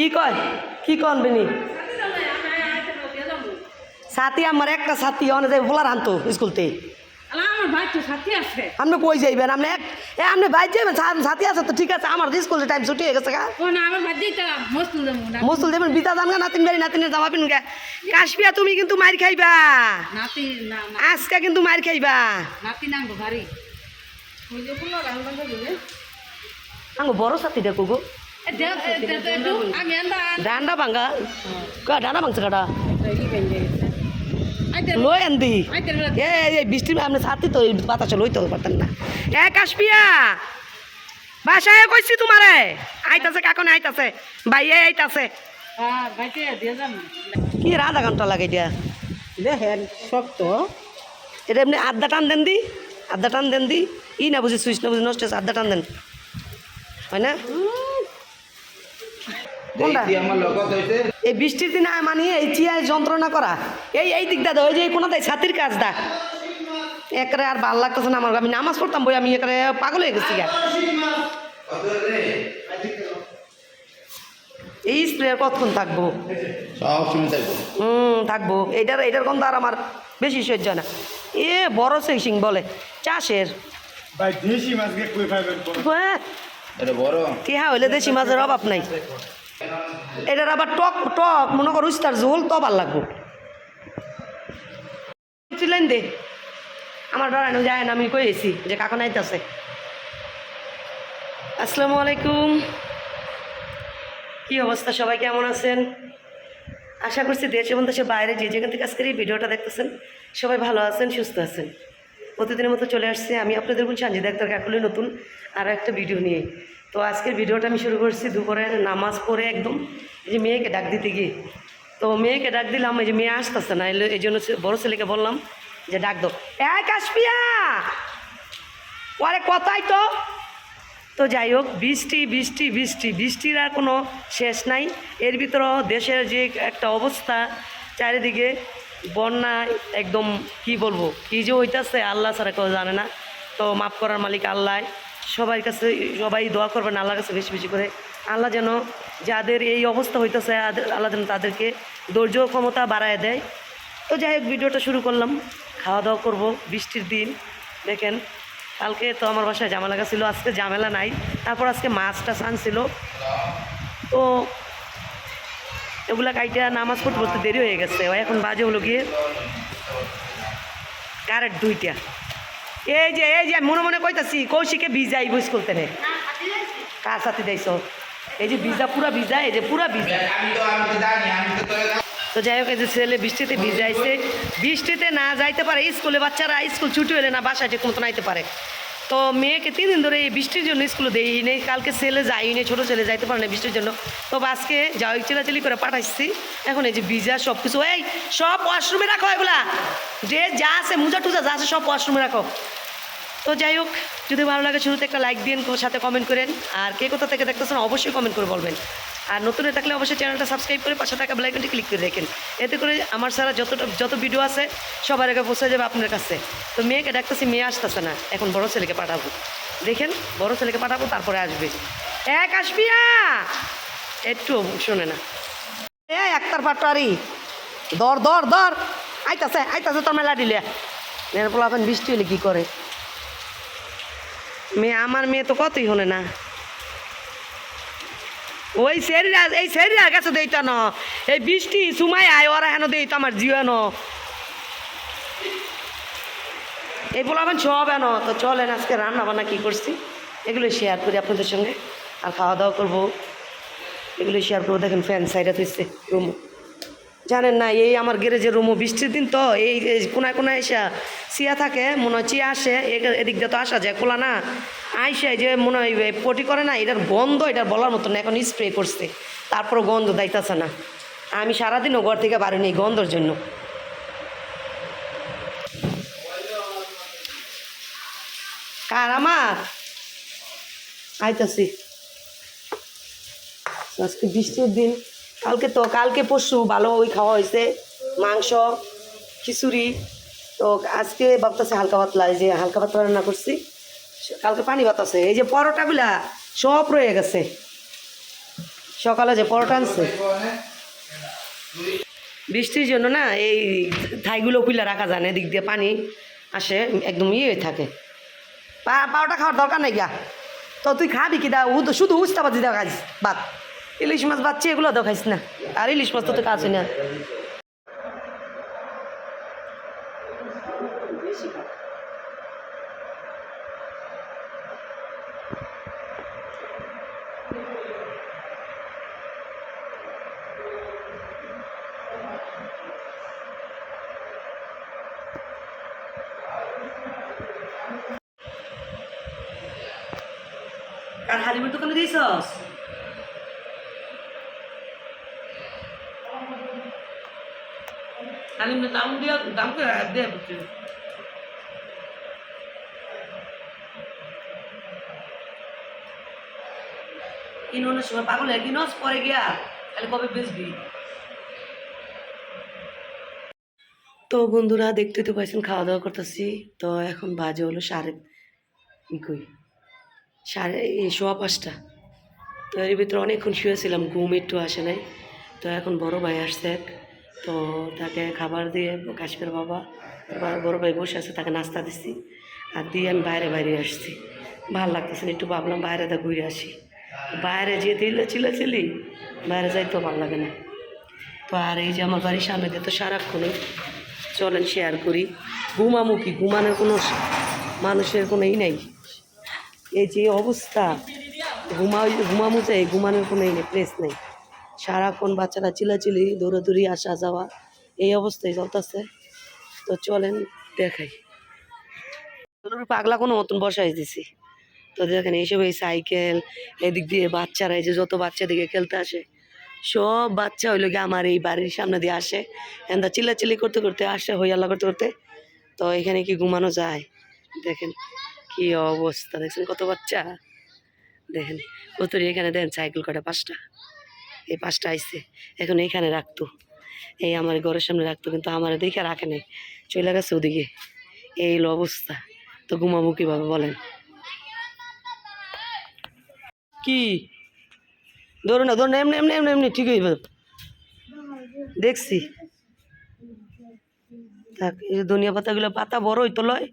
কি কয়? কি কন বিনি? সাথী আমার একটা সাথী অনেক বলার আনতো স্কুলতে আপনি কই যাইবেন? আপনি এক এ আপনি বাইর যাইবেন? সাথী আছে তো ঠিক আছে আমার স্কুলের টাইম ছুটি হয়ে গেছে মুসুল দেবেন বিতা জান গা নাতিন। বাড়ি নাতিনের জামা পিন কাশপিয়া তুমি কিন্তু মার খাইবা। আজকে কিন্তু মার খাইবা। আঙ্গো বড়। সাথী দেখো ডান্ডা ভাঙ্গা কা ডান্ডা ভাঙছে কাটা লই আন্দি এই বৃষ্টির আপনি সাথী তো বাতাসে পারতেন না এ কাশপিয়া বাসায় কইছি তোমারে আইতাছে কাকনে আইতাছে বাইয়ে আইতাছে কি রে আধা ঘণ্টা লাগে এটা দেখেন শক্ত এটা এমনি আধা টান দেন দি আধা টান দেন দি ই না বুঝি সুইচ না বুঝি নষ্ট আধা টান দেন হয় না কোনটা দেখি আমার লগত হইছে এই বৃষ্টির দিনে মানি এই চিয়ায় যন্ত্রণা করা। এই এই দিক দা ওই যে কোনো দেয় ছাতির কাজ দা। একরে আর ভালো লাগতেছে না আমার আমি নামাজ পড়তাম বই আমি একরে পাগল হয়ে গেছি এই স্প্রে কতক্ষণ থাকব? হুম থাকব। এইটার এইটার গন্ধ আর আমার বেশি সহ্য না। এ বড় সিং বলে চাষের। ভাই দেশি মাছকে কই পাইবেন কোন হ্যাঁ। হইলে দেশি মাছের অভাব নাই। এটার আবার টক টক, মনে করো উস্তার ঝোল, তো ভালো লাগবো। ছিলেন দে, আমার ডরানো যায় না, আমি কইছি যে কাকা নাইতেছে। আসসালামু আলাইকুম। কি অবস্থা, সবাই কেমন আছেন? আশা করছি দেশ এবং দেশের বাইরে যে যেখান থেকে আজকের এই ভিডিওটা দেখতেছেন, সবাই ভালো আছেন, সুস্থ আছেন। প্রতিদিনের মতো চলে আসছে, আমি আপনাদের বলছি সঞ্জিত ডাক্তার কাকুলি নতুন, আর একটা ভিডিও নিয়ে। তো আজকের ভিডিওটা আমি শুরু করছি দুপুরে নামাজ পড়ে একদম। এই যে মেয়েকে ডাক দিতে গিয়ে। তো মেয়েকে ডাক দিলাম, এই যে মেয়ে আসতেছে না এই জন্য বড় ছেলেকে বললাম যে ডাক দো এক আসপিয়া ওরে কথাই তো। তো যাই হোক, বৃষ্টি বৃষ্টি বৃষ্টি, বৃষ্টির আর কোনো শেষ নাই। এর ভিতরেও দেশের যে একটা অবস্থা, চারিদিকে বন্যা একদম কি বলব, কি যে হইতাছে, আল্লাহ ছাড়া কেউ জানে না। তো মাফ করার মালিক আল্লাহ। সবার কাছে সবাই দোয়া করবেন আল্লাহর কাছে বেশি বেশি করে। আল্লাহ যেন যাদের এই অবস্থা হইতেছে আল্লাহ যেন তাদেরকে ধৈর্য ক্ষমতা বাড়ায় দেয়। তো যাই হোক, ভিডিওটা শুরু করলাম। খাওয়া দাওয়া করব, বৃষ্টির দিন। দেখেন, কালকে তো আমার বাসায় ঝামেলা ছিল, আজকে ঝামেলা নাই। তারপর আজকে মাছ টাছ আনছিল। তো এগুলা কাইটা নামাজ পড়তে পড়তে দেরি হয়ে গেছে। এখন বাজে হলো গিয়ে কারেন্ট দুইটা। এই যে এই যে, মনে মনে কইতাছি, কৌশিকে ভিজাই বই করতে নে কার সাথে দেয়ছ এই যে ভিজা, পুরা ভিজা, এই যে পুরা ভিজা। তো যাই হোক, এই যে ছেলে বৃষ্টিতে ভিজাইছে। বৃষ্টিতে না যাইতে পারে, স্কুলে বাচ্চারা স্কুল ছুটি হলে না বাসায় ঠিক মতো নাইতে পারে। তো মেয়েকে তিন দিন ধরে এই বৃষ্টির জন্য স্কুলে দেই নেই, কালকে ছেলে যাই নেই, ছোটো ছেলে যাইতে পারে না বৃষ্টির জন্য। তো আজকে যাও চিলাচিলি করে পাঠাইছি। এখন এই যে ভিজা সব কিছু এই সব ওয়াশরুমে রাখো এগুলা। যে যা আছে, মোজা টুজা যা আছে, সব ওয়াশরুমে রাখো। তো যাই হোক, যদি ভালো লাগে শুরুতে একটা লাইক দিন সাথে কমেন্ট করেন। আর কে কোথা থেকে দেখতেছেন, অবশ্যই কমেন্ট করে বলবেন। আর নতুন থাকলে অবশ্যই চ্যানেলটা সাবস্ক্রাইব করে পাশে থাকা বেলাইকনটি ক্লিক করে রাখেন। এতে করে আমার সারা যতটা যত ভিডিও আছে, সবার আগে পৌঁছে যাবে আপনার কাছে। তো মেয়েকে ডাকতেছি, মেয়ে আসতেছে না। এখন বড় ছেলেকে পাঠাবো। দেখেন, বড় ছেলেকে পাঠাবো, তারপরে আসবে। এক আসবিয়া একটু শোনে না। এ একটার পাটারি দর দর দর আইতাছে আইতাছে তোর মেলা দিলে মেয়ের পোলা এখন বৃষ্টি হলে কী করে? মেয়ে, আমার মেয়ে তো কতই হলে না। ওই সেরিরা, এই সেরিরা কাছে দেইত ন এই বৃষ্টি সুমাই আয়, ওরা হেন দেইত আমার জীবন এই বলাবেন সব এন তো চলেন আজকে রান্না বান্না কী করছি? এগুলো শেয়ার করি আপনাদের সঙ্গে। আর খাওয়া দাওয়া করব। এগুলো শেয়ার করব, দেখেন ফ্যান সাইডে তুইছে রুমো। জানেন না, এই আমার গ্যারেজের রুমও বৃষ্টির দিন তো, এই কোনায় কোনায় এসে চিয়া থাকে, মনে চিয়া আসে এদিক দিয়ে তো আসা যায়, খোলা না। আইসে যে মনে হয় পটি করে না, এটার গন্ধ এটার বলার মতো না, এখন স্প্রে করছে। তারপরও গন্ধ দাইতেছে না। আমি সারাদিনও ঘর থেকে বাড়ি নেই গন্ধর জন্য। কার আমার? আইতাছি। আজকে বৃষ্টির দিন। কালকে তো, কালকে পরশু ভালো ওই খাওয়া হয়েছে। মাংস, খিচুড়ি। তো আজকে ভাবতেছে হালকা পাতলা যে হালকা পাতলা রান্না করছি। কালকে পানি আছে। এই যে পরোটাগুলা সব রয়ে গেছে। সকালে যে পরোটা আনছে। বৃষ্টির জন্য না এই থাইগুলো খুলে রাখা যায় না, এদিক দিয়ে পানি আসে, একদম ইয়ে থাকে। পা, পাওটা খাওয়ার দরকার নাই গা। তো তুই খাবি কি দা? তো শুধু উস্তা বাজি দেওয়া খাইস ভাত। ইলিশ মাছ বাচ্চা এগুলো দেওয়া খাইস না। আর ইলিশ মাছ তো তুই খাচ্ছি না। হালিমের দোকানে দিয়েছস? হালিমের দাম সময় পাগল হয়ে কিনস, পরে গিয়া তাহলে কবে বেচবি? তো বন্ধুরা দেখতে তো পাইছেন, খাওয়া দাওয়া করতেছি। তো এখন বাজে হলো সাড়ে কই সাড়ে এই সোয়া পাঁচটা। তো এর ভিতরে অনেকক্ষণ শুয়েছিলাম, ঘুম একটু আসে নাই। তো এখন বড় ভাই আসছে এক। তো তাকে খাবার দিয়ে কাশ্মীর বাবা বড় ভাই বসে আছে, তাকে নাস্তা দিচ্ছি। আর দিয়ে আমি বাইরে বাইরে আসছি। ভালো লাগতেছে একটু ভাবলাম বাইরে দা ঘুরে আসি। বাইরে যে দিলে চিলাচিলি বাইরে যাইতেও ভালো লাগে না। তো আর এই যে আমার বাড়ির সামনে দিয়ে তো সারাক্ষণই চলেন শেয়ার করি। ঘুমামুখী ঘুমানোর কোনো মানুষের কোনো ই নেই। এই যে অবস্থা ঘুমা ঘুমামু চাই ঘুমানোর কোনো নেই প্লেস নেই। সারাক্ষণ বাচ্চারা চিলাচিলি দৌড়াদৌড়ি, আসা যাওয়া, এই অবস্থায় চলতেছে। তো চলেন দেখাই। পাগলা কোনো মতন বসাই দিছি তো দেখেন এইসব এই সাইকেল এদিক দিয়ে বাচ্চারা, এই যে যত বাচ্চা দিকে খেলতে আসে, সব বাচ্চা হইল গিয়ে আমার এই বাড়ির সামনে দিয়ে আসে। এন্দা চিল্লাচিল্লি করতে করতে আসে হইয়াল্লা করতে করতে। তো এখানে কি ঘুমানো যায়? দেখেন কি অবস্থা দেখছেন কত বাচ্চা? দেখেন কতরি এখানে দেন সাইকেল কটা পাঁচটা। এই পাঁচটা আইসে এখন এইখানে রাখতো। এই আমার ঘরের সামনে রাখতো, কিন্তু আমার দেখে রাখে নাই। চলে গেছে ওদিকে। এই অবস্থা। তো ঘুমাবো কীভাবে বলেন? কি? ধরুন না ধরুন এমনি এমনি এমনি এমনি ঠিক হইবে। দেখছি। থাক, এই পাতাগুলো পাতা বড় হইতো লয়।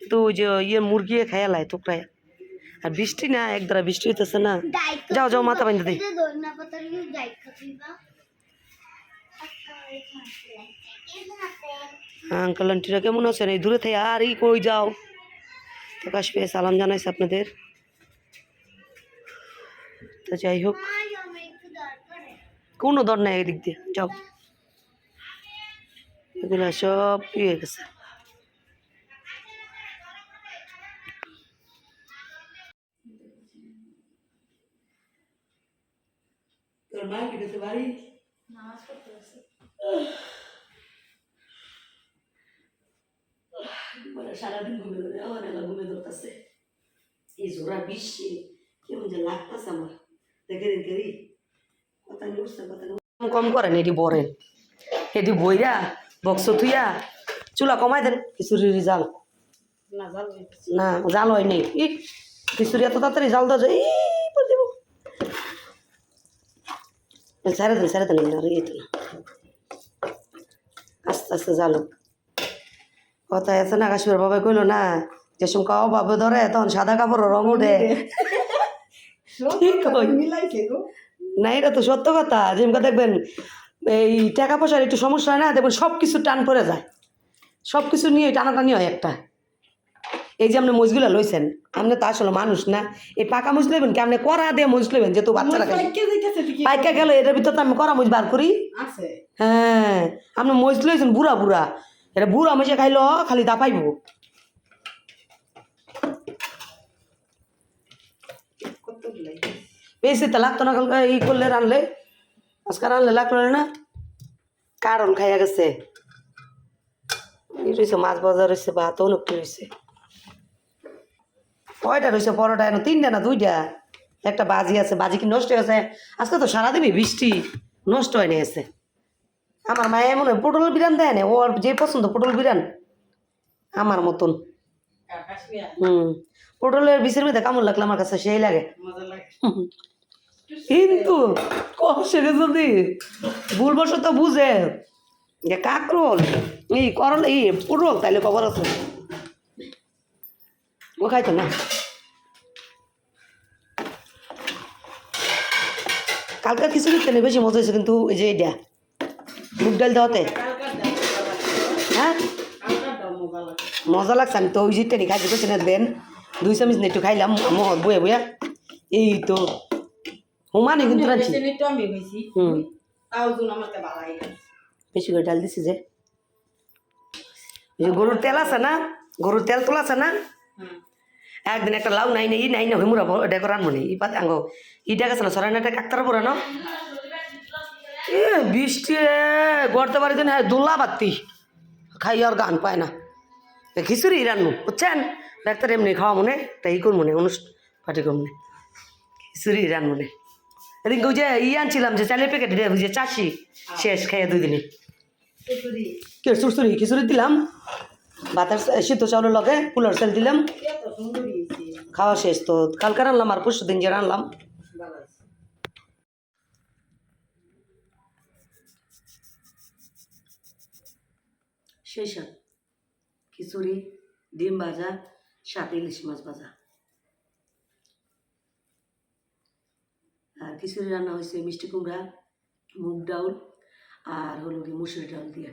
তো ওই যে ইয়ে মুরগি খাইয়া লাই টুকরায় আর বৃষ্টি না এক দ্বারা বৃষ্টি হইতেছে না যাও যাও মাথা বাইন্ধে দিই আঙ্কাল আন্টিরা কেমন আছেন এই দূরে থেকে আর এই কই যাও প্রকাশ পেয়ে সালাম জানাইছে আপনাদের তো যাই হোক কোনো দর নাই এদিক দিয়ে যাও এগুলো সব ইয়ে গেছে মা কি গেছে বাড়ি মানে সারাদিন ঘুমে ধরে আমার এলা ঘুমে ধরতেছে। এই জোড়া বৃষ্টি কেমন যে লাগতেছে আমার। দেখে দিন কেরি কথা উঠছে কথা কম করেন এটি বরেন এটি বইরা বক্স থুইয়া চুলা কমাই দেন খিচুড়ির জাল না জাল হইতেছে। না জাল হয়নি ই খিচুড়ি এত তাড়াতাড়ি জাল দেওয়া যায় এই পরে দেবো ইয়ে তো না আস্তে আস্তে জালো কথা আছে না কাশ্মীর বাবা কইলো না যে সময় অভাবে ধরে তখন সাদা কাপড় রং উঠে না এটা তো সত্য কথা। যেমন দেখবেন এই টাকা পয়সার একটু সমস্যা হয় না দেখবেন সব কিছু টান পড়ে যায়। সব কিছু নিয়ে টানাটানি হয় একটা। এই যে আপনি মজগুলা লইছেন আপনি তো আসলে মানুষ না। এই পাকা মুজ লইবেন কি? আপনি করা দিয়ে মুজ লইবেন যেহেতু বাচ্চারা পাইকে গেল এটার ভিতর তো আমি করা মুজ বার করি। হ্যাঁ আপনি মজ লইছেন বুড়া বুড়া। এটা বুড়া মজে খাইলো খালি দাপাইব বেশি তো লাগতো না কালকে ই করলে রানলে। আজকে রানলে লাগল না কারণ খাইয়া গেছে। রয়েছে মাছ বাজার রয়েছে ভাত অনেক রয়েছে কয়টা রয়েছে? পরোটা এনে তিনটা না দুইটা? একটা বাজি আছে বাজি কি নষ্ট হয়েছে আজকে তো সারাদিনই বৃষ্টি নষ্ট হয়ে নিয়েছে আমার মায়ে মনে হয় পটল বিরান দেয় না? ওর যে পছন্দ পটল বিরান আমার মতন। হুম। পটলের বিষের মধ্যে কামড় লাগলে আমার কাছে সেই লাগে। কিন্তু কষে যদি ভুলবশত বুঝে যে কাকরোল এই করল এই পুরল তাইলে খবর আছে। ও খাইতো না কালকে খিচুড়ি তেলে বেশি মজা হয়েছে কিন্তু এই যে এইটা মুগ ডাল দেওয়াতে। হ্যাঁ মজা লাগছে। আমি তো ওই না দেন দুই চামিচ একটু খাইলাম মহৎ বয়ে বয়ে এই তো হুমানে কিন্তু হুম। বেশি করে ডাল দিছি যে গরুর তেল আছে না গরুর তেল তোলা আছে না। একদিন একটা লাউ নাই নাই নাই না হিমুরা এটা করার মনে ই পাতে আঙ্গো ইটা গেছে না সরাই নাটা কাকতার পরে না? এ বৃষ্টি গড়তে পারি দিন হ্যাঁ দোলা বাত্তি খাই আর গান পায় না। এ খিচুড়ি রান্নু বুঝছেন ডাক্তার এমনি খাওয়া মনে তাই কোন মনে অনুষ্ঠান পার্টি কর মনে। খিচুড়ি রান মনে। এদিন যে ই আনছিলাম যে চালের প্যাকেট যে চাষি শেষ খেয়ে দুই দিনে। কে সুরসুরি খিচুড়ি দিলাম। ভাতের সিদ্ধ চাউলের লগে কুলার সেল দিলাম। খাওয়া শেষ তো। কালকে রানলাম আর পরশু দিন যে রানলাম। সেই খিচুড়ি, ডিম ভাজা, সাথে ইলিশ মাছ ভাজা। আর খিচুড়ি রান্না হয়েছে মিষ্টি কুমড়া, মুগ ডাউল, আর হলো কি মুসুরি ডাউল দিয়ে।